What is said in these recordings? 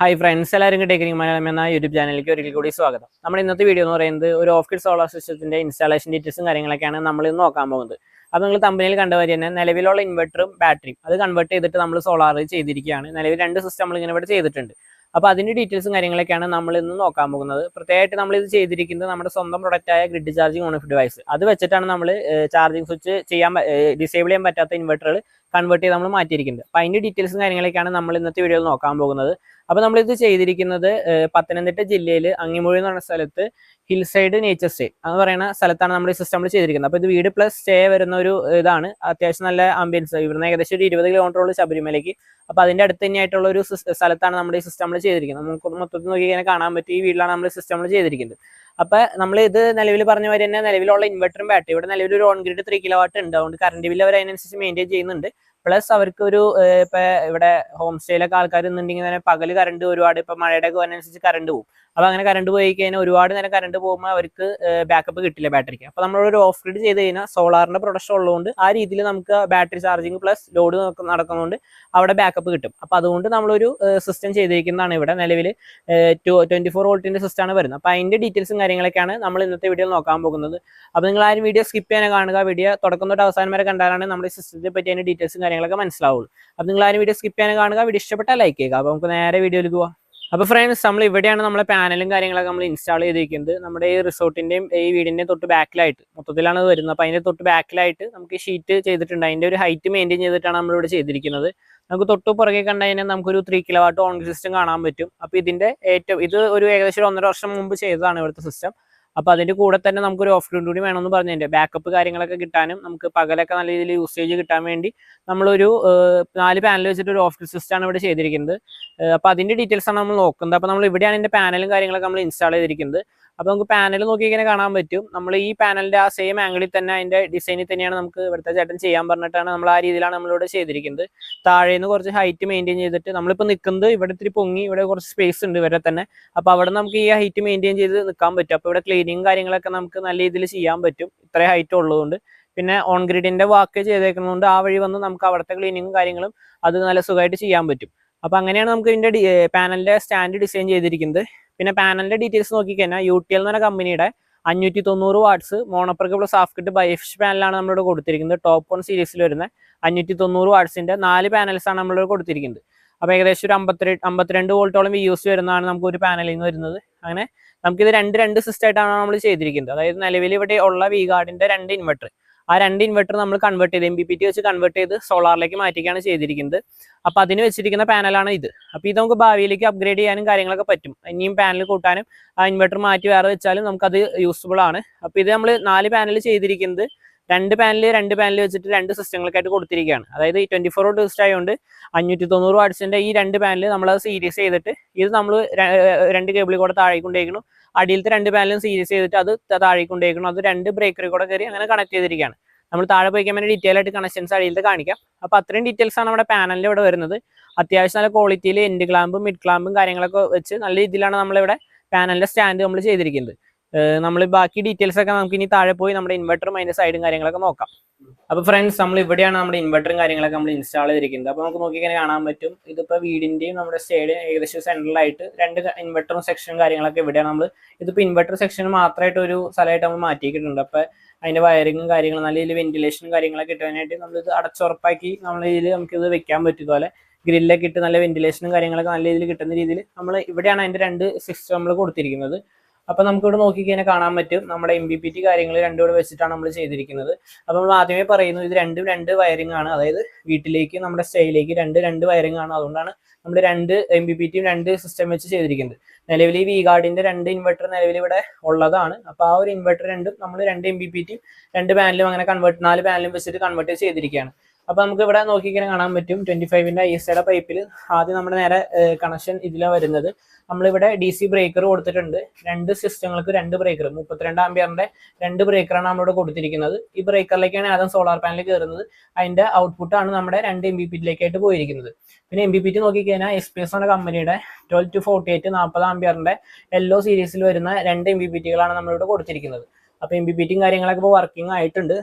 Hi friends എല്ലാവരും taking Malayalam എന്ന YouTube ചാനലിലേക്ക് ഒരിക്കൽ കൂടി സ്വാഗതം. നമ്മൾ ഇന്നത്തെ വീഡിയോ എന്ന് പറയുന്നത് ഒരു ഓഫ് കിഡ് സോളാർ സിസ്റ്റത്തിന്റെ ഇൻസ്റ്റാളേഷൻ ഡീറ്റെയിൽസും കാര്യങ്ങളൊക്കെയാണ് നമ്മൾ ഇന്ന് നോക്കാൻ പോകുന്നത്. അപ്പോൾ നിങ്ങൾ കമ്പനിയിൽ കണ്ടുവരി തന്നെ നിലവിലുള്ള ഇൻവെർട്ടറും ബാറ്ററിയും അത് കൺവേർട്ട് ചെയ്തിട്ട് നമ്മൾ സോളാർ ചെയ്തിരിക്കുകയാണ്. നിലവിൽ രണ്ട് സിസ്റ്റം നമ്മൾ ഇങ്ങനെ ഇവിടെ ചെയ്തിട്ടുണ്ട്. അപ്പോൾ അതിന്റെ ഡീറ്റെയിൽസും കാര്യങ്ങളൊക്കെയാണ് നമ്മൾ ഇന്ന് നോക്കാൻ പോകുന്നത്. പ്രത്യേകമായിട്ട് നമ്മൾ ഇത് ചെയ്തിരിക്കുന്നത് നമ്മുടെ സ്വന്തം പ്രൊഡക്റ്റ് ആയ grid charging on off device അത് വെച്ചിട്ടാണ് നമ്മൾ ചാർജിങ് സ്വിച്ച് ചെയ്യാൻ ഡിസേബിൾ ചെയ്യാൻ പറ്റാത്ത ഇൻവെർട്ടറുകൾ കൺവേർട്ട് ചെയ്ത് നമ്മൾ മാറ്റിയിരിക്കുന്നത്. അപ്പൊ അതിന്റെ ഡീറ്റെയിൽസും കാര്യങ്ങളൊക്കെയാണ് നമ്മൾ ഇന്നത്തെ വീഡിയോയിൽ നോക്കാൻ പോകുന്നത്. അപ്പോൾ ഇത് ചെയ്തിരിക്കുന്നത് പത്തനംതിട്ട ജില്ലയിൽ അങ്ങിമുഴി എന്ന് പറഞ്ഞ സ്ഥലത്ത് ഹിൽ സൈഡ് നേച്ചർ സ്റ്റേ എന്ന് പറയുന്ന സ്ഥലത്താണ് നമ്മൾ ഈ സിസ്റ്റം ചെയ്തിരിക്കുന്നത്. അപ്പോൾ ഇത് വീട് പ്ലസ് സ്റ്റേ വരുന്ന ഒരു ഇതാണ്. അത്യാവശ്യം നല്ല ആംബിയൻസ് ഇവിടുന്ന് ഏകദേശം ഒരു ഇരുപത് കിലോമീറ്ററോളം ശബരിമലയ്ക്ക്. അപ്പോൾ അതിന്റെ അടുത്ത് തന്നെയായിട്ടുള്ള ഒരു സ്ഥലത്താണ് നമ്മൾ ഈ സിസ്റ്റം ചെയ്തിരിക്കുന്നത്. നമുക്ക് മൊത്തത്തിൽ നോക്കി ഇങ്ങനെ കാണാൻ പറ്റും ഈ വീട്ടിലാണ് നമ്മൾ സിസ്റ്റം ചെയ്തിരിക്കുന്നത്. അപ്പൊ നമ്മൾ ഇത് നിലവിൽ പറഞ്ഞ പോലെ തന്നെ നിലവിലുള്ള ഇൻവെർട്ടറും ബാറ്ററി ഇവിടെ നിലവിൽ ഒരു on grid three kilowatt ഉണ്ട്. അതുകൊണ്ട് കറണ്ട് ബില്ല് അവർ അതിനനുസരിച്ച് മെയിന്റെയിൻ ചെയ്യുന്നുണ്ട്. പ്ലസ് അവർക്ക് ഒരു ഇപ്പൊ ഇവിടെ ഹോം സ്റ്റേയിലൊക്കെ ആൾക്കാർ നിന്നുണ്ടെങ്കിൽ തന്നെ പകൽ കറണ്ട് ഒരുപാട് ഇപ്പൊ മഴയുടെ ഒക്കെ അനുസരിച്ച് കറണ്ട് പോകും അപ്പൊ അങ്ങനെ കറണ്ട് പോയി കഴിഞ്ഞാൽ ഒരുപാട് നേരം കറണ്ട് പോകുമ്പോൾ അവർക്ക് ബാക്കപ്പ് കിട്ടില്ല ബാറ്ററിക്ക് അപ്പൊ നമ്മൾ ഒരു ഓഫ് ഗ്രിഡ് ചെയ്ത് കഴിഞ്ഞാൽ സോളാറിന്റെ പ്രൊഡക്ഷൻ ഉള്ളതുകൊണ്ട് ആ രീതിയിൽ നമുക്ക് ബാറ്ററി ചാർജിങ് പ്ലസ് ലോഡ് നടക്കുന്നതുകൊണ്ട് അവിടെ ബാക്കപ്പ് കിട്ടും. അപ്പൊ അതുകൊണ്ട് നമ്മളൊരു സിസ്റ്റം ചെയ്തിരിക്കുന്നതാണ് ഇവിടെ നിലവിൽ ട്വന്റി ഫോർ വോൾട്ടിന്റെ സിസ്റ്റം ആണ് വരുന്നത്. അപ്പൊ അതിന്റെ ഡീറ്റെയിൽസും കാര്യങ്ങളൊക്കെയാണ് നമ്മൾ ഇന്നത്തെ വീഡിയോ നോക്കാൻ പോകുന്നത്. അപ്പൊ നിങ്ങൾ ആരും വീഡിയോ സ്കിപ്പ് ചെയ്യാൻ കാണുക വീഡിയോ തുടക്കം തൊട്ട് അവസാനം വരെ കണ്ടാലാണ് നമ്മുടെ സിസ്റ്റത്തെ പറ്റി അതിന്റെ ഡീറ്റെയിൽസും കാര്യങ്ങളൊക്കെ മനസ്സിലാവുള്ളൂ. അപ്പൊ നിങ്ങൾ ആരും വീഡിയോ സ്കിപ്പ് ചെയ്യാൻ കാണുക. വീഡിയോ ഇഷ്ടപ്പെട്ടാൽ ലൈക്ക് ചെയ്യുക. അപ്പോൾ നമുക്ക് നേരെ വീഡിയോയിലേക്ക് പോവാം. അപ്പോൾ ഫ്രണ്ട്സ് നമ്മൾ ഇവിടെയാണ് നമ്മളെ പാനലും കാര്യങ്ങളൊക്കെ നമ്മൾ ഇൻസ്റ്റാൾ ചെയ്തിരിക്കുന്നത്. നമ്മുടെ ഈ റിസോർട്ടിന്റെയും ഈ വീടിന്റെയും തൊട്ട് ബാക്കിലായിട്ട് മൊത്തത്തിലാണ് വരുന്നത്. അപ്പോൾ അതിന്റെ തൊട്ട് ബാക്കിലായിട്ട് നമുക്ക് ഷീറ്റ് ചെയ്തിട്ടുണ്ട്. അതിന്റെ ഒരു ഹൈറ്റ് മെയിന്റെയിൻ ചെയ്തിട്ടാണ് നമ്മൾ ഇവിടെ ചെയ്തിരിക്കുന്നത്. നമുക്ക് തൊട്ട് പുറകെ കണ്ടു കഴിഞ്ഞാൽ നമുക്കൊരു three kilowatt on system കാണാൻ പറ്റും. അപ്പോൾ ഇതിന്റെ ഏറ്റവും ഇത് ഒരു ഏകദേശം ഒന്നര വർഷം മുമ്പ് ചെയ്തതാണ് ഇവിടുത്തെ സിസ്റ്റം അപ്പൊ അതിന്റെ കൂടെ തന്നെ നമുക്ക് ഒരു ഓഫ് ഗ്രൗണ്ട് കൂടി വേണമെന്ന് പറഞ്ഞതിന്റെ ബാക്കപ്പ് കാര്യങ്ങളൊക്കെ കിട്ടാനും നമുക്ക് പകലൊക്കെ നല്ല രീതിയിൽ യൂസേജ് കിട്ടാൻ വേണ്ടി നമ്മളൊരു നാല് പാനൽ വെച്ചിട്ട് ഒരു ഓഫ് സിസ്റ്റം ആണ് ഇവിടെ ചെയ്തിരിക്കുന്നത്. അപ്പോൾ ഡീറ്റെയിൽസ് ആണ് നമ്മൾ നോക്കുന്നത്. അപ്പോൾ നമ്മൾ ഇവിടെയാണ് ഇതിന്റെ പാനലും കാര്യങ്ങളൊക്കെ നമ്മൾ ഇൻസ്റ്റാൾ ചെയ്തിരിക്കുന്നത്. അപ്പോൾ നമുക്ക് പാനൽ നോക്കി ഇങ്ങനെ കാണാൻ പറ്റും. നമ്മൾ ഈ പാനലിന്റെ ആ സെയിം ആംഗിളിൽ തന്നെ അതിന്റെ ഡിസൈനിൽ തന്നെയാണ് നമുക്ക് ഇവിടുത്തെ ചേട്ടൻ ചെയ്യാൻ പറഞ്ഞിട്ടാണ് നമ്മൾ ആ രീതിയിലാണ് നമ്മളിവിടെ ചെയ്തിരിക്കുന്നത്. താഴെ നിന്ന് കുറച്ച് ഹൈറ്റ് മെയിന്റെയിൻ ചെയ്തിട്ട് നമ്മളിപ്പോൾ നിൽക്കുന്നത് ഇവിടെ ഇത്തിരി പൊങ്ങി ഇവിടെ കുറച്ച് സ്പേസ് ഉണ്ട് ഇവരെ തന്നെ. അപ്പോൾ അവിടെ നമുക്ക് ഈ ഹൈറ്റ് മെയിന്റെയിൻ ചെയ്ത് നിൽക്കാൻ പറ്റും. അപ്പോൾ ഇവിടെ ക്ലീനിങ് കാര്യങ്ങളൊക്കെ നമുക്ക് നല്ല രീതിയിൽ ചെയ്യാൻ പറ്റും. ഇത്ര ഹൈറ്റ് ഉള്ളതുകൊണ്ട്. പിന്നെ ഓൺ ഗ്രിഡിന്റെ വാക്ക് ചെയ്തേക്കുന്നതുകൊണ്ട് ആ വഴി വന്ന് നമുക്ക് അവിടുത്തെ ക്ലീനിങ്ങും കാര്യങ്ങളും അത് നല്ല സുഖമായിട്ട് ചെയ്യാൻ പറ്റും. അപ്പൊ അങ്ങനെയാണ് നമുക്ക് ഇതിന്റെ പാനലിന്റെ സ്റ്റാൻഡ് ഡിസൈൻ ചെയ്തിരിക്കുന്നത്. പിന്നെ പാനലിന്റെ ഡീറ്റെയിൽസ് നോക്കിക്കഴിഞ്ഞാൽ യു ടി എൽ എന്ന് കമ്പനിയുടെ അഞ്ഞൂറ്റി തൊണ്ണൂറ് വാട്ട്സ് മോണപ്പർക്ക് പ്ലസ് ഹാഫ് കിട്ട് ബൈഫിഷ് പാനലാണ് നമ്മളിവിടെ കൊടുത്തിരിക്കുന്നത്. ടോപ്പ് വൺ സീരീസിൽ വരുന്ന അഞ്ഞൂറ്റി തൊണ്ണൂറ് വാട്ട്സിന്റെ നാല് പാനൽസ് ആണ് നമ്മളിവിടെ കൊടുത്തിരിക്കുന്നത്. അപ്പോൾ ഏകദേശം ഒരു അമ്പത്തിരണ്ട് അമ്പത്തിരണ്ട് വോൾട്ടോളം വി യൂസ് വരുന്നതാണ് നമുക്ക് ഒരു പാനലിൽ നിന്ന് വരുന്നത്. അങ്ങനെ നമുക്കിത് രണ്ട് രണ്ട് സിസ്റ്റം ആയിട്ടാണ് നമ്മൾ ചെയ്തിരിക്കുന്നത്. അതായത് നിലവിൽ ഇവിടെ ഉള്ള വി ഗാർഡിന്റെ രണ്ട് ഇൻവെർട്ടർ ആ രണ്ട് ഇൻവെർട്ടർ നമ്മൾ കൺവേർട്ട് ചെയ്ത് എം ബി പി ടി വെച്ച് കൺവേർട്ട് ചെയ്ത് സോളാറിലേക്ക് മാറ്റിക്കാണ് ചെയ്തിരിക്കുന്നത്. അപ്പൊ അതിന് വെച്ചിരിക്കുന്ന പാനലാണ് ഇത്. അപ്പൊ ഇത് നമുക്ക് ഭാവിയിലേക്ക് അപ്ഗ്രേഡ് ചെയ്യാനും കാര്യങ്ങളൊക്കെ പറ്റും. ഇനിയും പാനൽ കൂട്ടാനും ആ ഇൻവെർട്ടർ മാറ്റി വേറെ വെച്ചാലും നമുക്കത് യൂസ്ഫുൾ ആണ്. അപ്പൊ ഇത് നമ്മൾ നാല് പാനൽ ചെയ്തിരിക്കുന്നത്. രണ്ട് പാനൽ രണ്ട് പാനൽ വെച്ചിട്ട് രണ്ട് സിസ്റ്റങ്ങൾക്കായിട്ട് കൊടുത്തിരിക്കുകയാണ്. അതായത് ഈ ട്വന്റി ഫോർ വോട്ട് സിസ്റ്റം ആയതുകൊണ്ട് അഞ്ഞൂറ്റി തൊണ്ണൂറ് വാട്സിന്റെ ഈ രണ്ട് പാനൽ നമ്മൾ സീരീസ് ചെയ്തിട്ട് ഇത് നമ്മൾ രണ്ട് കേബിളിൽ കൂടെ താഴേക്ക് കൊണ്ടേക്കണം അടിയിലത്തെ രണ്ട് പാനലും സീരീസ് ചെയ്തിട്ട് അത് താഴേക്ക് കൊണ്ടേക്കണം അത് രണ്ട് ബ്രേക്കറിൽ കൂടെ കയറി അങ്ങനെ കണക്ട് ചെയ്തിരിക്കുകയാണ്. നമ്മൾ താഴെ പോയി കഴിയുമ്പോൾ ഡീറ്റെയിൽ ആയിട്ട് കണക്ഷൻസ് അടിയിലത്തെ കാണിക്കാം. അപ്പൊ അത്രയും ഡീറ്റെയിൽസ് ആണ് നമ്മുടെ പാനലിൽ ഇവിടെ വരുന്നത്. അത്യാവശ്യം നല്ല ക്വാളിറ്റിയിൽ എൻഡ് ക്ലാമ്പും മിഡ് ക്ലാമ്പും കാര്യങ്ങളൊക്കെ വെച്ച് നല്ല രീതിയിലാണ് നമ്മളിവിടെ പാനലിന്റെ സ്റ്റാൻഡ് നമ്മൾ ചെയ്തിരിക്കുന്നത്. നമ്മൾ ബാക്കി ഡീറ്റെയിൽസ് ഒക്കെ നമുക്ക് ഇനി താഴെ പോയി നമ്മുടെ ഇൻവെർട്ടറും അതിന്റെ സൈഡും കാര്യങ്ങളൊക്കെ നോക്കാം. അപ്പൊ ഫ്രണ്ട്സ് നമ്മൾ ഇവിടെയാണ് നമ്മുടെ ഇൻവെർട്ടറും കാര്യങ്ങളൊക്കെ നമ്മൾ ഇൻസ്റ്റാൾ ചെയ്തിരിക്കുന്നത്. അപ്പൊ നമുക്ക് നോക്കി ഇങ്ങനെ കാണാൻ പറ്റും. ഇതിപ്പോ വീടിന്റെയും നമ്മുടെ സ്റ്റേഡിയം ഏകദേശം സെൻട്രലായിട്ട് രണ്ട് ഇൻവെർട്ടറും സെക്ഷനും കാര്യങ്ങളൊക്കെ ഇവിടെയാണ് നമ്മൾ ഇതിപ്പോ ഇൻവെർട്ടർ സെക്ഷന് മാത്രമായിട്ട് ഒരു സ്ഥലമായിട്ട് നമ്മൾ മാറ്റിയിട്ടുണ്ട്. അപ്പൊ അതിന്റെ വയറിങ്ങും കാര്യങ്ങളും നല്ല രീതിയിൽ വെന്റിലേഷനും കാര്യങ്ങളൊക്കെ കിട്ടാനായിട്ട് നമ്മൾ ഇത് അടച്ചുറപ്പാക്കി നമ്മൾ ഇതിൽ നമുക്ക് ഇത് വെക്കാൻ പറ്റും ഇതുപോലെ. ഗ്രില്ലൊക്കെ ഇട്ട് നല്ല വെന്റിലേഷനും കാര്യങ്ങളൊക്കെ നല്ല രീതിയിൽ കിട്ടുന്ന രീതിയിൽ നമ്മൾ ഇവിടെയാണ് അതിന്റെ രണ്ട് സിസ്റ്റം നമ്മൾ കൊടുത്തിരിക്കുന്നത്. അപ്പൊ നമുക്ക് ഇവിടെ നോക്കിക്കഴിഞ്ഞാൽ കാണാൻ പറ്റും. നമ്മുടെ എം ബി പി ടി കാര്യങ്ങൾ രണ്ടും കൂടെ വെച്ചിട്ടാണ് നമ്മൾ ചെയ്തിരിക്കുന്നത്. അപ്പൊ നമ്മൾ ആദ്യമേ പറയുന്നു ഇത് രണ്ടും രണ്ട് വയറിംഗ് ആണ്. അതായത് വീട്ടിലേക്ക് നമ്മുടെ സ്റ്റേയിലേക്ക് രണ്ട് രണ്ട് വയറിംഗ് ആണ്. അതുകൊണ്ടാണ് നമ്മൾ രണ്ട് എം ബി പി ടിയും രണ്ട് സിസ്റ്റം വെച്ച് ചെയ്തിരിക്കുന്നത്. നിലവിൽ ഈ വി ഗാർഡിന്റെ രണ്ട് ഇൻവെർട്ടർ നിലവിൽ ഇവിടെ ഉള്ളതാണ്. അപ്പൊ ആ ഒരു ഇൻവെർട്ടർ രണ്ടും നമ്മൾ രണ്ട് എം ബി പി ടിയും രണ്ട് പാനലും അങ്ങനെ കൺവേർട്ട് നാല് പാനലും വെച്ചിട്ട് കൺവേർട്ട് ചെയ്തിരിക്കുകയാണ്. അപ്പൊ നമുക്ക് ഇവിടെ നോക്കിക്കാൻ കാണാൻ പറ്റും. ട്വന്റി ഫൈവിന്റെ എസ് ഐയുടെ പൈപ്പിൽ ആദ്യം നമ്മുടെ നേരെ കണക്ഷൻ ഇതിലാണ് വരുന്നത്. നമ്മളിവിടെ ഡി സി ബ്രേക്കർ കൊടുത്തിട്ടുണ്ട്. രണ്ട് സിസ്റ്റങ്ങൾക്ക് രണ്ട് ബ്രേക്കർ മുപ്പത്തിരണ്ട് ആംബിയറിന്റെ രണ്ട് ബ്രേക്കറാണ് നമ്മളിവിടെ കൊടുത്തിരിക്കുന്നത്. ഈ ബ്രേക്കറിലേക്കാണ് ആദ്യം സോളാർ പാനൽ കയറുന്നത്. അതിന്റെ ഔട്ട്പുട്ടാണ് നമ്മുടെ രണ്ട് എം ബി പി ടിയിലേക്കായിട്ട് പോയിരിക്കുന്നത്. പിന്നെ എം ബി പി ടി നോക്കിക്കഴിഞ്ഞാൽ എസ് പി എസ് എന്ന കമ്പനിയുടെ ട്വൽവ് ടു ഫോർട്ടി എയ്റ്റ് നാൽപ്പത് ആംബിയറിന്റെ എല്ലോ സീരീസിൽ വരുന്ന രണ്ട് എം ബി പി ടികളാണ് നമ്മളിവിടെ കൊടുത്തിരിക്കുന്നത്. അപ്പോൾ എം ബി പി ടിയും കാര്യങ്ങളൊക്കെ ഇപ്പോൾ വർക്കിംഗ് ആയിട്ടുണ്ട്.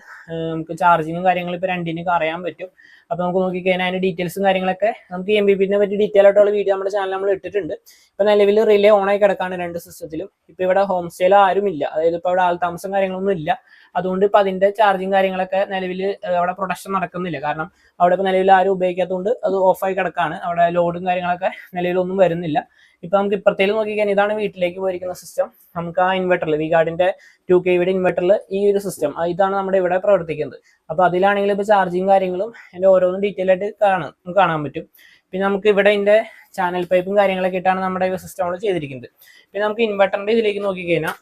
നമുക്ക് ചാർജിങ്ങും കാര്യങ്ങളും ഇപ്പോൾ രണ്ടിനും അറിയാൻ പറ്റും. അപ്പോൾ നമുക്ക് നോക്കിക്കഴിഞ്ഞാൽ അതിന്റെ ഡീറ്റെയിൽസും കാര്യങ്ങളൊക്കെ നമുക്ക് എം ബി പിനെ പറ്റി ഡീറ്റെയിൽ ആയിട്ടുള്ള വീഡിയോ നമ്മുടെ ചാനൽ നമ്മൾ ഇട്ടിട്ടുണ്ട്. ഇപ്പൊ നിലവിൽ റിലേ ഓൺ ആയി കിടക്കാണ് രണ്ട് സിസ്റ്റത്തിലും ഇപ്പൊ ഇവിടെ ഹോം സ്റ്റേയിൽ ആരുമില്ല. അതായത് ഇപ്പൊ അവിടെ ആൾതാമസം കാര്യങ്ങളൊന്നും ഇല്ല. അതുകൊണ്ട് ഇപ്പൊ അതിന്റെ ചാർജിങ് കാര്യങ്ങളൊക്കെ നിലവിൽ അവിടെ പ്രൊഡക്ഷൻ നടക്കുന്നില്ല. കാരണം അവിടെ ഇപ്പൊ നിലവിൽ ആരും ഉപയോഗിക്കാത്തതുകൊണ്ട് അത് ഓഫായി കിടക്കാണ്. അവിടെ ലോഡും കാര്യങ്ങളൊക്കെ നിലവിലൊന്നും വരുന്നില്ല. ഇപ്പൊ നമുക്ക് ഇപ്പുറത്തേക്ക് നോക്കിക്കഴിഞ്ഞാൽ ഇതാണ് വീട്ടിലേക്ക് പോയിരിക്കുന്ന സിസ്റ്റം നമുക്ക് ആ ഇൻവെർട്ടറിൽ വി ഗാർഡിന്റെ ടു കെ വിയുടെ ഇൻവെർട്ടറിൽ ഈ ഒരു സിസ്റ്റം ഇതാണ് നമ്മുടെ ഇവിടെ പ്രവർത്തിക്കുന്നത്. അപ്പൊ അതിലാണെങ്കിൽ ഇപ്പൊ ചാർജിങ് കാര്യങ്ങളും അതിന്റെ ഓരോന്നും ഡീറ്റെയിൽ ആയിട്ട് കാണാം നമുക്ക് കാണാൻ പറ്റും. പിന്നെ നമുക്ക് ഇവിടെ ഇതിന്റെ ചാനൽ പൈപ്പും കാര്യങ്ങളൊക്കെ ഇട്ടാണ് നമ്മുടെ സിസ്റ്റം ചെയ്തിരിക്കുന്നത്. പിന്നെ നമുക്ക് ഇൻവെർട്ടറിന്റെ ഇതിലേക്ക് നോക്കിക്കഴിഞ്ഞാൽ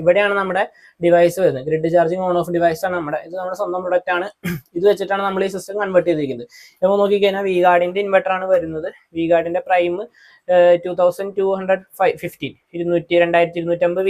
ഇവിടെയാണ് നമ്മുടെ ഡിവൈസ് വരുന്നത്. Grid charging on off device ആണ് നമ്മുടെ ഇത് നമ്മുടെ സ്വന്തം പ്രൊഡക്റ്റ് ആണ്. ഇത് വെച്ചിട്ടാണ് നമ്മൾ ഈ സിസ്റ്റം കൺവേർട്ട് ചെയ്തിരിക്കുന്നത്. ഇപ്പോൾ നോക്കിക്കഴിഞ്ഞാൽ വി ഗാർഡിന്റെ ഇൻവെർട്ടറാണ് വരുന്നത്. V ഗാർഡിന്റെ prime two thousand two hundred five fifteen ഇരുന്നൂറ്റി രണ്ടായിരത്തി ഇരുന്നൂറ്റമ്പത്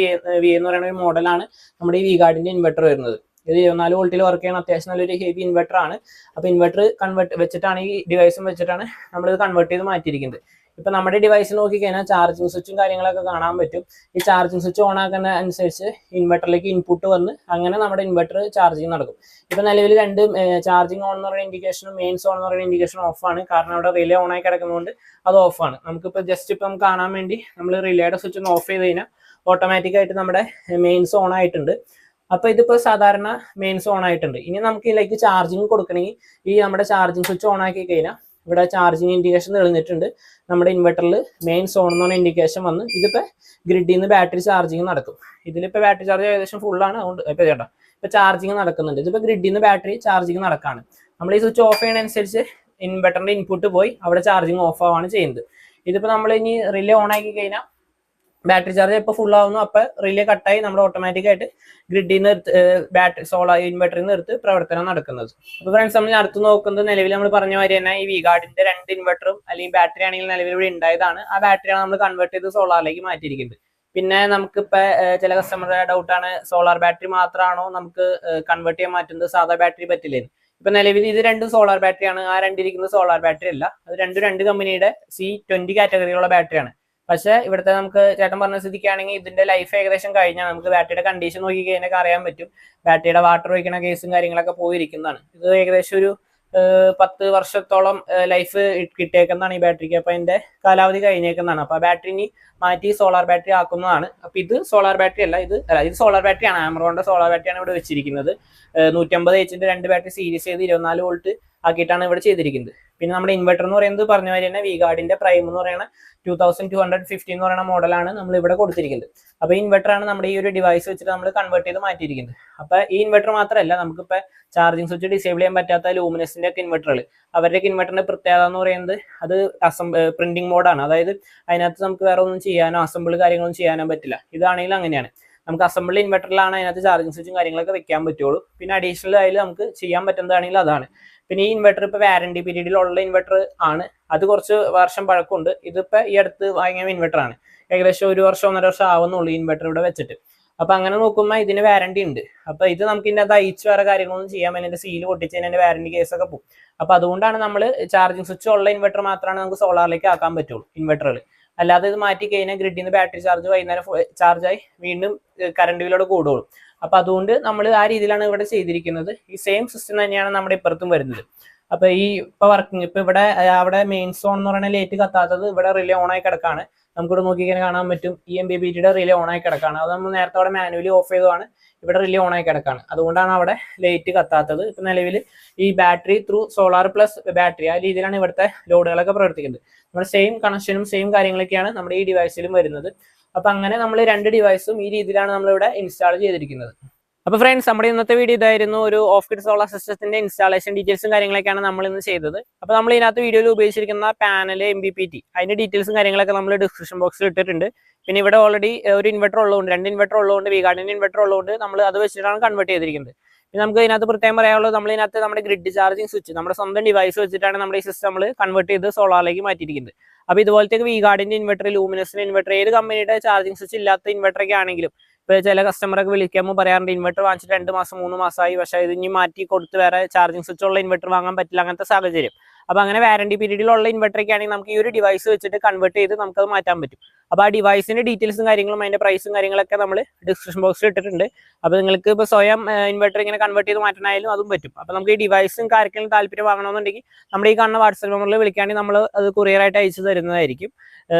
വി എന്ന് പറയുന്ന ഒരു മോഡലാണ് നമ്മുടെ ഈ വി ഗാർഡിന്റെ ഇൻവെർട്ടർ വരുന്നത്. ഇത് ഇരുപത്തിനാല് വോൾട്ടിൽ വർക്ക് ചെയ്യുന്ന അത്യാവശ്യം നല്ലൊരു ഹെവി ഇൻവെർട്ടർ ആണ്. അപ്പോൾ ഇൻവെർട്ടർ കൺവേർട്ട് വെച്ചിട്ടാണ് ഈ ഡിവൈസും വെച്ചിട്ടാണ് നമ്മളിത് കൺവേർട്ട് ചെയ്ത് മാറ്റിയിരിക്കുന്നത്. ഇപ്പൊ നമ്മുടെ ഡിവൈസ് നോക്കിക്കഴിഞ്ഞാൽ ചാർജിങ് സ്വിച്ചും കാര്യങ്ങളൊക്കെ കാണാൻ പറ്റും. ഈ ചാർജിങ് സ്വിച്ച് ഓൺ ആക്കുന്ന അനുസരിച്ച് ഇൻവെർട്ടറിലേക്ക് ഇൻപുട്ട് വന്ന് അങ്ങനെ നമ്മുടെ ഇൻവെർട്ടർ ചാർജിങ് നടക്കും. ഇപ്പൊ നിലവിൽ രണ്ട് ചാർജിങ് ഓൺ എന്ന് പറയുന്ന ഇൻഡിക്കേഷനും മെയിൻസ് ഓൺ എന്ന് പറയുന്ന ഇൻഡിക്കേഷൻ ആണ്. കാരണം അവിടെ റിലേ ഓൺ ആയി കിടക്കുന്നതുകൊണ്ട് അത് ഓഫ് ആണ്. നമുക്കിപ്പോ ജസ്റ്റ് ഇപ്പം കാണാൻ വേണ്ടി നമ്മൾ റിലേയുടെ സ്വിച്ച് ഒന്ന് ഓഫ് ചെയ്ത് കഴിഞ്ഞാൽ ഓട്ടോമാറ്റിക് ആയിട്ട് നമ്മുടെ മെയിൻസ് ഓൺ ആയിട്ടുണ്ട്. അപ്പൊ ഇതിപ്പോ സാധാരണ മെയിൻസ് ഓൺ ആയിട്ടുണ്ട്. ഇനി നമുക്ക് ഇതിലേക്ക് ചാർജിങ് കൊടുക്കണമെങ്കിൽ ഈ നമ്മുടെ ചാർജിങ് സ്വിച്ച് ഓൺ ആക്കി കഴിഞ്ഞാൽ ഇവിടെ ചാർജിങ് ഇൻഡിക്കേഷൻ തെളിഞ്ഞിട്ടുണ്ട്. നമ്മുടെ ഇൻവെർട്ടറിൽ മെയിൻ സോൺ എന്ന് പറഞ്ഞ ഇൻഡിക്കേഷൻ വന്ന് ഇതിപ്പോൾ ഗ്രിഡിൽ നിന്ന് ബാറ്ററി ചാർജിങ് നടക്കും. ഇതിലിപ്പോൾ ബാറ്ററി ചാർജ് ഏകദേശം ഫുള്ളാണ് അതുകൊണ്ട് ഇപ്പൊ ചേട്ടാ ഇപ്പൊ ചാർജിങ് നടക്കുന്നുണ്ട്. ഇതിപ്പോൾ ഗ്രിഡിൽ നിന്ന് ബാറ്ററി ചാർജിങ് നടക്കുകയാണ് നമ്മൾ ഈ സ്വിച്ച് ഓഫ് ചെയ്യുന്നതനുസരിച്ച് ഇൻവെർട്ടറിന്റെ ഇൻപുട്ട് പോയി അവിടെ ചാർജിങ് ഓഫ് ആവാണ് ചെയ്യുന്നത്. ഇതിപ്പോൾ നമ്മൾ ഇനി റിലേ ഓൺ ആക്കി കഴിഞ്ഞാൽ ബാറ്ററി ചാർജ് എപ്പോൾ ഫുൾ ആവുന്നു. അപ്പോൾ റിലേ കട്ടായി നമ്മൾ ഓട്ടോമാറ്റിക് ആയിട്ട് ഗ്രിഡിൽ നിന്ന് എടുത്ത് ബാറ്ററി സോളാർ ഇൻവെർട്ടറിൽ നിന്ന് എടുത്ത് പ്രവർത്തനം നടക്കുന്നത്. അപ്പോൾ ഫ്രണ്ട്സ് നമ്മൾ അടുത്ത് നോക്കുന്നത് നിലവിൽ നമ്മൾ പറഞ്ഞ മാതിരി തന്നെ ഈ വിഗാർഡിന്റെ രണ്ട് ഇൻവെർട്ടറും അല്ലെങ്കിൽ ബാറ്ററി ആണെങ്കിൽ നിലവിൽ ഇവിടെ ഉണ്ടായതാണ്. ആ ബാറ്ററിയാണ് നമ്മൾ കൺവേർട്ട് ചെയ്ത് സോളാറിലേക്ക് മാറ്റിയിരിക്കുന്നത്. പിന്നെ നമുക്കിപ്പോ ചില കസ്റ്റമറുടെ ഡൗട്ടാണ് സോളാർ ബാറ്ററി മാത്രമാണോ നമുക്ക് കൺവേർട്ട് ചെയ്യാൻ മാറ്റുന്നത് സാധാ ബാറ്ററി പറ്റില്ലേന്ന് ഇപ്പൊ നിലവിൽ ഇത് രണ്ടും സോളാർ ബാറ്ററിയാണ് ആ രണ്ടിരിക്കുന്നത് സോളാർ ബാറ്ററി അല്ല. അത് രണ്ടും രണ്ട് കമ്പനിയുടെ സി ട്വന്റി കാറ്റഗറിയിലുള്ള ബാറ്ററിയാണ് പക്ഷെ ഇവിടുത്തെ നമുക്ക് ചേട്ടൻ പറഞ്ഞ സ്ഥിതിക്കാണെങ്കിൽ ഇതിന്റെ ലൈഫ് ഏകദേശം കഴിഞ്ഞാൽ നമുക്ക് ബാറ്ററിയുടെ കണ്ടീഷൻ നോക്കി കഴിഞ്ഞാൽ അറിയാൻ പറ്റും. ബാറ്ററിയുടെ വാട്ടർ ഒഴിക്കണ കേസും കാര്യങ്ങളൊക്കെ പോയിരിക്കുന്നതാണ്. ഇത് ഏകദേശം ഒരു പത്ത് വർഷത്തോളം ലൈഫ് കിട്ടിയേക്കുന്നതാണ് ഈ ബാറ്ററിക്ക് അപ്പൊ അതിന്റെ കാലാവധി കഴിഞ്ഞേക്കുന്നതാണ്. അപ്പൊ ബാറ്ററി ഇനി മാറ്റി സോളാർ ബാറ്ററി ആക്കുന്നതാണ്. അപ്പൊ ഇത് സോളാർ ബാറ്ററി അല്ല ഇത് അല്ല ഇത് സോളാർ ബാറ്ററിയാണ് ആമറോണിന്റെ സോളാർ ബാറ്ററിയാണ് ഇവിടെ വെച്ചിരിക്കുന്നത്. നൂറ്റമ്പത് എച്ചിന്റെ രണ്ട് ബാറ്ററി സീരീസ് ചെയ്ത് ഇരുപത്തിനാല് വോൾട്ട് ആക്കിയിട്ടാണ് ഇവിടെ ചെയ്തിരിക്കുന്നത്. പിന്നെ നമ്മുടെ ഇൻവെർട്ടർ എന്ന് പറയുന്നത് പറഞ്ഞ മാതിരി തന്നെ വിഗാർഡിന്റെ പ്രൈം എന്ന് പറയുന്ന two thousand two hundred fifty എന്ന് പറയുന്ന മോഡലാണ് നമ്മൾ ഇവിടെ കൊടുത്തിരിക്കുന്നത്. അപ്പൊ ഈ ഇൻവെർട്ടർ ആണ് നമ്മുടെ ഈ ഒരു ഡിവൈസ് വെച്ചിട്ട് നമ്മൾ കൺവേർട്ട് ചെയ്ത് മാറ്റിയിരിക്കുന്നത്. അപ്പൊ ഈ ഇൻവെർട്ടർ മാത്രമല്ല നമുക്കിപ്പോ ചാർജിങ് സ്വിച്ച് ഡിസേബിൾ ചെയ്യാൻ പറ്റാത്ത ലൂമിനസിന്റെ ഒക്കെ ഇൻവെർട്ടറുകൾ അവരുടെ ഇൻവെർട്ടറിന്റെ പ്രത്യേകത എന്ന് പറയുന്നത് അത് അസം പ്രിന്റിംഗ് മോഡാണ് അതായത് അതിനകത്ത് നമുക്ക് വേറെ ഒന്നും ചെയ്യാനോ അസംബിൾ കാര്യങ്ങളൊന്നും ചെയ്യാനോ പറ്റില്ല. ഇതാണെങ്കിൽ അങ്ങനെയാണ്. നമുക്ക് അസംബിൾ ഇൻവെർട്ടറിലാണ് അതിനകത്ത് ചാർജിങ് സ്വിച്ചും കാര്യങ്ങളൊക്കെ വെക്കാൻ പറ്റുള്ളൂ. പിന്നെ അഡീഷണൽ ആയാലും നമുക്ക് ചെയ്യാൻ പറ്റുന്നതാണെങ്കിൽ അതാണ്. പിന്നെ ഈ ഇൻവെർട്ടർ ഇപ്പൊ വാറന്റി പീരീഡിലുള്ള ഇൻവെർട്ടർ ആണ്. അത് കുറച്ച് വർഷം പഴക്കമുണ്ട്. ഇതിപ്പോ ഈ അടുത്ത് വാങ്ങിയ ഇൻവെർട്ടർ ആണ്. ഏകദേശം ഒരു വർഷം ഒന്നര വർഷം ആവുന്നുള്ളൂ ഇൻവെർട്ടർ ഇവിടെ വെച്ചിട്ട്. അപ്പൊ അങ്ങനെ നോക്കുമ്പോൾ ഇതിന് വാരണ്ടി ഉണ്ട്. അപ്പൊ ഇത് നമുക്ക് ഇതിനകത്ത് അയച്ച് വേറെ കാര്യങ്ങളൊന്നും ചെയ്യാൻ പറ്റില്ല. സീൽ പൊട്ടിച്ച് അതിന്റെ വാരണ്ടി കേസൊക്കെ പോകും. അപ്പൊ അതുകൊണ്ടാണ് നമ്മൾ ചാർജിങ് സ്വിച്ച് ഉള്ള ഇൻവെർട്ടർ മാത്രമാണ് നമുക്ക് സോളാറിലേക്ക് ആക്കാൻ പറ്റുള്ളൂ ഇൻവെർട്ടറുകൾ അല്ലാതെ ഇത് മാറ്റി കഴിഞ്ഞാൽ ഗ്രിഡിൽ നിന്ന് ബാറ്ററി ചാർജ് വൈകുന്നേരം ചാർജായി വീണ്ടും കറണ്ട് ബില്ലോട് കൂടുള്ളൂ. അപ്പൊ അതുകൊണ്ട് നമ്മൾ ആ രീതിയിലാണ് ഇവിടെ ചെയ്തിരിക്കുന്നത്. ഈ സെയിം സിസ്റ്റം തന്നെയാണ് നമ്മുടെ ഇപ്പുറത്തും വരുന്നത്. അപ്പൊ ഈ ഇപ്പൊ വർക്കിംഗ് ഇപ്പൊ ഇവിടെ അവിടെ മെയിൻ സോൺ എന്ന് പറയുന്ന ലേറ്റ് കത്താത്തത് ഇവിടെ റിലേ ഓൺ ആയി കിടക്കാണ്. നമുക്കിവിടെ നോക്കിക്കാൻ കാണാൻ പറ്റും ഇ എം ബി ബി ടിയുടെ റിലേ ഓൺ ആയി കിടക്കാണ്. അത് നമ്മൾ നേരത്തെ അവിടെ മാനുവലി ഓഫ് ചെയ്തതാണ്. ഇവിടെ റിലേ ഓൺ ആയി കിടക്കാണ്. അതുകൊണ്ടാണ് അവിടെ ലൈറ്റ് കത്താത്തത്. ഇപ്പൊ നിലവിൽ ഈ battery through solar plus battery ആ രീതിയിലാണ് ഇവിടുത്തെ ലോഡുകളൊക്കെ പ്രവർത്തിക്കുന്നത്. നമ്മുടെ സെയിം കണക്ഷനും സെയിം കാര്യങ്ങളൊക്കെയാണ് നമ്മുടെ ഈ ഡിവൈസിലും വരുന്നത്. അപ്പൊ അങ്ങനെ നമ്മൾ രണ്ട് ഡിവൈസും ഈ രീതിയിലാണ് നമ്മൾ ഇവിടെ ഇൻസ്റ്റാൾ ചെയ്തിരിക്കുന്നത്. അപ്പൊ ഫ്രണ്ട്സ് നമ്മുടെ ഇന്നത്തെ വീഡിയോ ഇതായിരുന്നു ഒരു ഓഫ് ഗ്രിഡ് സോളാർ സിസ്റ്റത്തിന്റെ ഇൻസ്റ്റാളേഷൻ ഡീറ്റെയിൽസും കാര്യങ്ങളൊക്കെയാണ് നമ്മൾ ഇന്ന് ചെയ്തത്. അപ്പൊ നമ്മൾ ഇതിനകത്ത് വീഡിയോയിൽ ഉപയോഗിച്ചിരിക്കുന്ന panel M B P T അതിന്റെ ഡീറ്റെയിൽസും കാര്യങ്ങളൊക്കെ നമ്മൾ ഡിസ്ക്രിപ്ഷൻ ബോക്സിൽ ഇട്ടിട്ടുണ്ട്. പിന്നെ ഇവിടെ ഓൾറെഡി ഒരു ഇൻവെർട്ടർ ഉള്ളതുകൊണ്ട് രണ്ട് ഇൻവെർട്ടർ ഉള്ളതുകൊണ്ട് വികാർഡിന്റെ ഇൻവെർട്ടർ ഉള്ളതുകൊണ്ട് നമ്മൾ അത് വെച്ചിട്ടാണ് കൺവേർട്ട് ചെയ്തിരിക്കുന്നത്. പിന്നെ നമുക്ക് ഇതിനകത്ത് പ്രത്യേകം പറയാനുള്ളത് നമ്മൾ ഇതിനകത്ത് നമ്മുടെ ഗ്രിഡ് ചാർജിങ് സ്വിച്ച് നമ്മുടെ സ്വന്തം ഡിവൈസ് വെച്ചിട്ടാണ് നമ്മുടെ ഈ സിസ്റ്റം നമ്മൾ കൺവേർട്ട് ചെയ്ത് സോളാറിലേക്ക് മാറ്റിയിരിക്കുന്നത്. അപ്പോൾ ഇതുപോലത്തെ വി ഗാർഡിന്റെ ഇൻവെർട്ടർ ലൂമിനസിന്റെ ഇൻവെർട്ടർ ഏത് കമ്പനിയുടെ ചാർജിങ് സ്വിച്ച് ഇല്ലാത്ത ഇൻവെർട്ടറൊക്കെ ആണെങ്കിലും ഇപ്പോൾ ചില കസ്റ്റമറൊക്കെ വിളിക്കുമ്പോൾ പറയാറുണ്ട് ഇൻവെർട്ടർ വാങ്ങിച്ചിട്ട് രണ്ട് മാസം മൂന്ന് മാസമായി പക്ഷേ ഇത് ഇനി മാറ്റി കൊടുത്ത് വേറെ ചാർജിങ് സ്വിച്ച് ഉള്ള ഇൻവെർട്ടർ വാങ്ങാൻ പറ്റില്ല അങ്ങനത്തെ സാഹചര്യം. അപ്പോൾ അങ്ങനെ വാറണ്ടി പീരീഡിലുള്ള ഇൻവെർട്ടറൊക്കെ ആണെങ്കിൽ നമുക്ക് ഈ ഒരു ഡിവൈസ് വെച്ചിട്ട് കൺവേർട്ട് ചെയ്ത് നമുക്ക് അത് മാറ്റാൻ പറ്റും. അപ്പോൾ ആ ഡിവൈസിന്റെ ഡീറ്റെയിൽസും കാര്യങ്ങളും അതിന്റെ പ്രൈസും കാര്യങ്ങളൊക്കെ നമ്മൾ ഡിസ്ക്രിപ്ഷൻ ബോക്സിൽ ഇട്ടിട്ടുണ്ട്. അപ്പോൾ നിങ്ങൾക്ക് ഇപ്പോൾ സ്വയം ഇൻവെർട്ടർ ഇങ്ങനെ കൺവേർട്ട് ചെയ്ത് മാറ്റാനായാലും അതും പറ്റും. അപ്പോൾ നമുക്ക് ഈ ഡിവൈസും കാര്യങ്ങളും താല്പര്യം വാങ്ങണമെന്നുണ്ടെങ്കിൽ നമ്മുടെ ഈ കാണുന്ന വാട്സ്ആപ്പ് നമ്പറിൽ വിളിക്കുകയാണെങ്കിൽ നമ്മൾ അത് കൊറിയറായിട്ട് അയച്ചു തരുന്നതായിരിക്കും.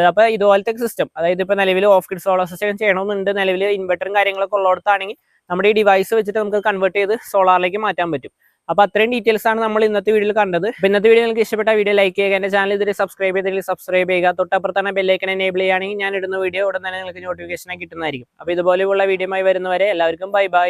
അപ്പോൾ ഇതുപോലത്തെ സിസ്റ്റം അതായത് ഇപ്പൊ നിലവിൽ ഓഫ് കിഡ് സോളാർ സിസ്റ്റം ചെയ്യണമെന്നുണ്ട്. നിലവിൽ ഇൻവെർട്ടറും കാര്യങ്ങളൊക്കെ ഉള്ളിടത്താണെങ്കിൽ നമ്മുടെ ഈ ഡിവൈസ് വെച്ചിട്ട് നമുക്ക് കൺവേർട്ട് ചെയ്ത് സോളാറിലേക്ക് മാറ്റാൻ പറ്റും. അപ്പോൾ അത്രയും ഡീറ്റെയിൽസ് ആണ് നമ്മൾ ഇന്നത്തെ വീഡിയോയിൽ കണ്ടത്. ഇന്നത്തെ വീഡിയോ നിങ്ങൾക്ക് ഇഷ്ടപ്പെട്ട വീഡിയോ ലൈക്ക് ചെയ്യുക. എന്റെ ചാനൽ ഇതിൽ സബ്സ്ക്രൈബ് ചെയ്തെങ്കിൽ സബ്സ്ക്രൈബ് ചെയ്യുക. തൊട്ടപ്പുറത്താണ് ബെല്ലൈക്കൻ എനേബിൾ ചെയ്യുകയാണെങ്കിൽ ഞാൻ ഇടുന്ന വീഡിയോ ഉടൻ തന്നെ നിങ്ങൾക്ക് നോട്ടിഫിക്കേഷൻ കിട്ടുന്നതായിരിക്കും. അപ്പൊ ഇതുപോലെയുള്ള വീഡിയോ വരുന്നവരെ എല്ലാവർക്കും ബൈ ബൈ